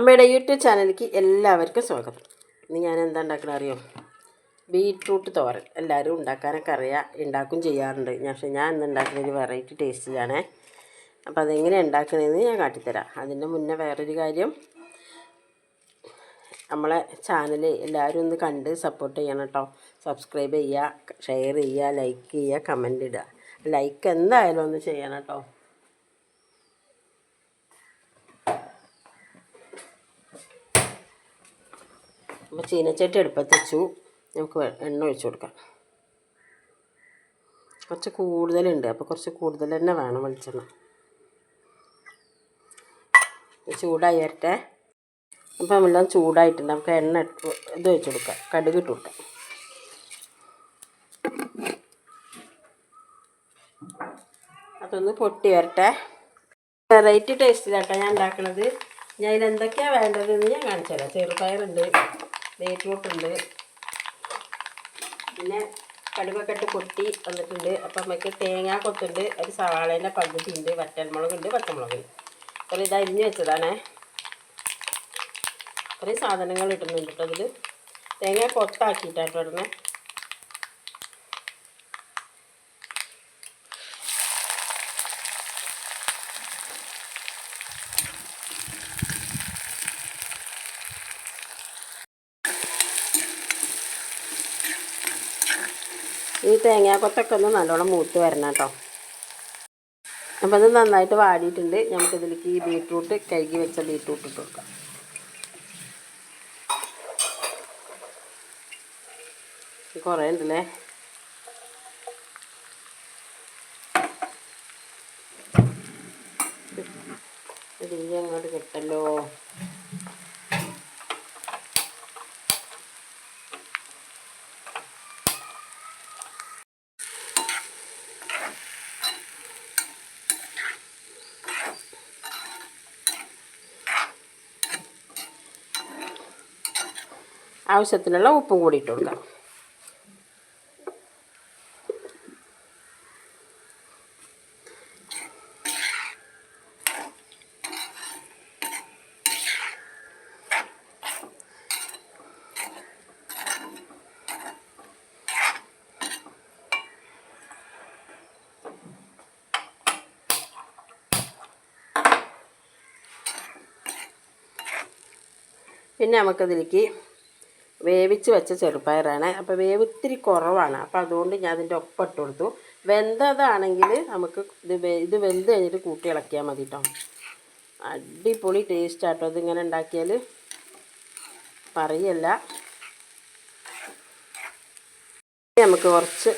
അമ്മയുടെ യൂട്യൂബ് ചാനലിലേക്ക് എല്ലാവർക്കും സ്വാഗതം. ഇന്ന് ഞാൻ എന്താ ഉണ്ടാക്കണ അറിയോ? ബീട്രൂട്ട് തോരൻ. എല്ലാവരും ഉണ്ടാക്കാനൊക്കെ അറിയാം. ഉണ്ടാക്കും ചെയ്യാറുണ്ട്. പക്ഷേ ഞാൻ ഇന്ന് ഉണ്ടാക്കുന്ന ഒരു വെറൈറ്റി ടേസ്റ്റിലാണേ അപ്പോൾ അതെങ്ങനെ ഉണ്ടാക്കണതെന്ന് ഞാൻ കാട്ടിത്തരാം. അതിന്റെ മുന്നേ വേറൊരു കാര്യം. നമ്മളെ ചാനൽ എല്ലാവരും ഒന്ന് കണ്ട് സപ്പോർട്ട് ചെയ്യണം കേട്ടോ. സബ്സ്ക്രൈബ് ചെയ്യുക ഷെയർ ചെയ്യുക ലൈക്ക് ചെയ്യുക കമന്റ് ഇടുക. ലൈക്ക് എന്തായാലും ഒന്ന് ചെയ്യണം കേട്ടോ. അപ്പോൾ ചീനച്ചട്ടി അടുപ്പത്ത് വെച്ചു. നമുക്ക് എണ്ണ ഒഴിച്ചു കൊടുക്കാം. കുറച്ച് കൂടുതലുണ്ട്. അപ്പോൾ കുറച്ച് കൂടുതൽ തന്നെ വേണം വെളിച്ചെണ്ണ. ചൂടായി വരട്ടെ. അപ്പോൾ നമ്മളെല്ലാം ചൂടായിട്ടുണ്ട്. നമുക്ക് എണ്ണ ഇട്ട് ഇത് വെച്ച് കൊടുക്കാം. കടുക് ഇട്ട് കൊടുക്കാം. അതൊന്ന് പൊട്ടി വരട്ടെ. വെറൈറ്റി ടേസ്റ്റിലാട്ടോ ഞാൻ ഉണ്ടാക്കണത്. ഞാൻ ഇതിൽ എന്തൊക്കെയാണ് വേണ്ടതെന്ന് ഞാൻ കാണിച്ചു തരാം ചെറുപയറുണ്ട്. ബീറ്റ്റൂട്ട് ഉണ്ട് പിന്നെ കടുകൊക്കെ കൊട്ടി വന്നിട്ടുണ്ട്. അപ്പം നമുക്ക് തേങ്ങാ കൊത്തുണ്ട് ഒരു സവാളേന്റെ പകുതി ഉണ്ട് വറ്റൽമുളകുണ്ട് പച്ചമുളക് അപ്പോൾ ഇത് അരിഞ്ഞ് വെച്ചതാണേ. കുറേ സാധനങ്ങൾ ഇടുന്നുണ്ട് കേട്ടോ അതിൽ തേങ്ങ കൊത്താക്കിയിട്ടാട്ടോ ഇടുന്നത് ഈ തേങ്ങാക്കൊത്തൊക്കെ ഒന്ന് നല്ലോണം മൂത്ത് വരണം കേട്ടോ. അപ്പോൾ ഇത് നന്നായിട്ട് വാടിയിട്ടുണ്ട്. നമുക്കിതിലേക്ക് ഈ ബീട്രൂട്ട് കഴുകി വെച്ച ബീട്രൂട്ട് ഇട്ട് കൊടുക്കാം. കുറേ ഉണ്ടല്ലേ? ഇതിന്റെ അങ്ങോട്ട് കിട്ടല്ലോ. ആവശ്യത്തിനുള്ള ഉപ്പും കൂടി ഇട്ട് കൊടുക്കാം. പിന്നെ നമുക്കതിലേക്ക് വേവിച്ച് വെച്ച ചെറുപ്പയറാണ് അപ്പോൾ വേവ് ഇത്തിരി കുറവാണ്. അപ്പോൾ അതുകൊണ്ട് ഞാൻ അതിന്റെ ഒപ്പം ഇട്ട് കൊടുത്തു. വെന്തതാണെങ്കിൽ നമുക്ക് ഇത് ഇത് വെന്ത് കഴിഞ്ഞിട്ട് കൂട്ടി ഇളക്കിയാൽ മതി കേട്ടോ അടിപൊളി ടേസ്റ്റ് ആട്ടോ. ഇതിങ്ങനെ ഉണ്ടാക്കിയാൽ പറയല്ല. നമുക്ക് കുറച്ച്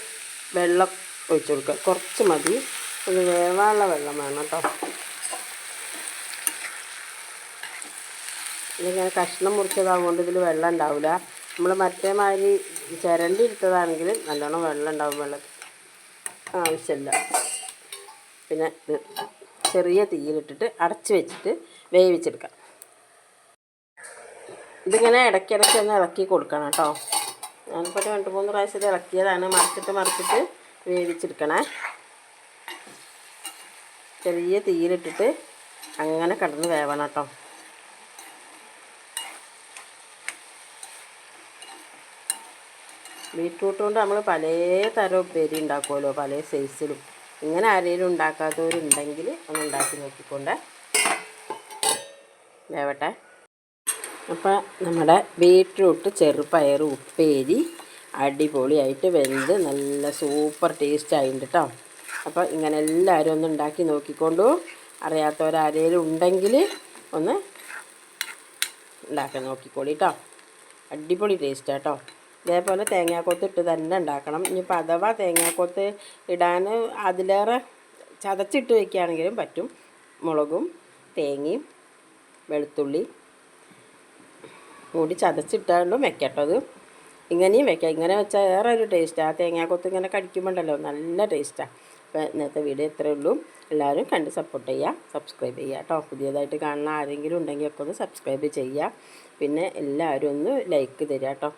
വെള്ളം ഒഴിച്ചു കൊടുക്കുക കുറച്ച് മതി. ഇത് വേവാനുള്ള വെള്ളം വേണം കേട്ടോ ഇതിങ്ങനെ കഷ്ണം മുറിച്ചതാകൊണ്ട് ഇതിൽ വെള്ളം ഉണ്ടാവില്ല നമ്മൾ മറ്റേ മാതിരി ചിരണ്ടി എടുത്തതാണെങ്കിൽ നല്ലോണം വെള്ളം ഉണ്ടാവും വെള്ളം ആവശ്യമില്ല. പിന്നെ ചെറിയ തീയിലിട്ടിട്ട് അടച്ച് വെച്ചിട്ട് വേവിച്ചെടുക്കാം. ഇതിങ്ങനെ ഇടയ്ക്കിടയ്ക്ക് ഒന്ന് ഇളക്കി കൊടുക്കണം കേട്ടോ. ഞാനിപ്പോൾ രണ്ട് മൂന്ന് പ്രാവശ്യം ഇത് ഇളക്കിയതാണ്. മറിച്ചിട്ട് മറിച്ചിട്ട് വേവിച്ചെടുക്കണേ. ചെറിയ തീയിലിട്ടിട്ട് അങ്ങനെ കിടന്ന് വേവണം കേട്ടോ. ബീട്രൂട്ട് കൊണ്ട് നമ്മൾ പല തരം ഉപ്പേരി ഉണ്ടാക്കുമല്ലോ പല സൈസിലും ഇങ്ങനെ ആരെങ്കിലും ഉണ്ടാക്കാത്തവരുണ്ടെങ്കിൽ ഒന്ന് ഉണ്ടാക്കി നോക്കിക്കൊണ്ട്. വേവട്ടെ അപ്പോൾ നമ്മുടെ ബീറ്റ്റൂട്ട് ചെറുപയർ ഉപ്പേരി അടിപൊളിയായിട്ട് വെന്ത് നല്ല സൂപ്പർ ടേസ്റ്റ് ആയിട്ടുണ്ട് കേട്ടോ അപ്പോൾ ഇങ്ങനെ എല്ലാവരും ഒന്ന് ഉണ്ടാക്കി നോക്കിക്കൊണ്ടു. അറിയാത്തവരാരേലും ഉണ്ടെങ്കിൽ ഒന്ന് ഉണ്ടാക്കാൻ നോക്കിക്കോളി കേട്ടോ അടിപൊളി ടേസ്റ്റ് കേട്ടോ ഇതേപോലെ തേങ്ങാക്കൊത്ത് ഇട്ട് തന്നെ ഉണ്ടാക്കണം. ഇനിയിപ്പോൾ അഥവാ തേങ്ങാക്കൊത്ത് ഇടാൻ അതിലേറെ ചതച്ചിട്ട് വയ്ക്കുകയാണെങ്കിലും പറ്റും. മുളകും തേങ്ങയും വെളുത്തുള്ളി കൂടി ചതച്ചിട്ടാണല്ലോ വെക്കട്ടോ അത്. ഇങ്ങനെയും വെക്കാം. ഇങ്ങനെ വെച്ചാൽ വേറെ ഒരു ടേസ്റ്റാണ് ആ തേങ്ങാക്കൊത്ത് ഇങ്ങനെ കടിക്കുമ്പോണ്ടല്ലോ നല്ല ടേസ്റ്റാണ് അപ്പോൾ ഇന്നത്തെ വീഡിയോ ഇത്രയേ ഉള്ളൂ. എല്ലാവരും കണ്ട് സപ്പോർട്ട് ചെയ്യുക. സബ്സ്ക്രൈബ് ചെയ്യുക കേട്ടോ. പുതിയതായിട്ട് കാണുന്ന ആരെങ്കിലും ഉണ്ടെങ്കിൽ ഒക്കെ ഒന്ന് സബ്സ്ക്രൈബ് ചെയ്യുക. പിന്നെ എല്ലാവരും ഒന്ന് ലൈക്ക് തരിക കേട്ടോ.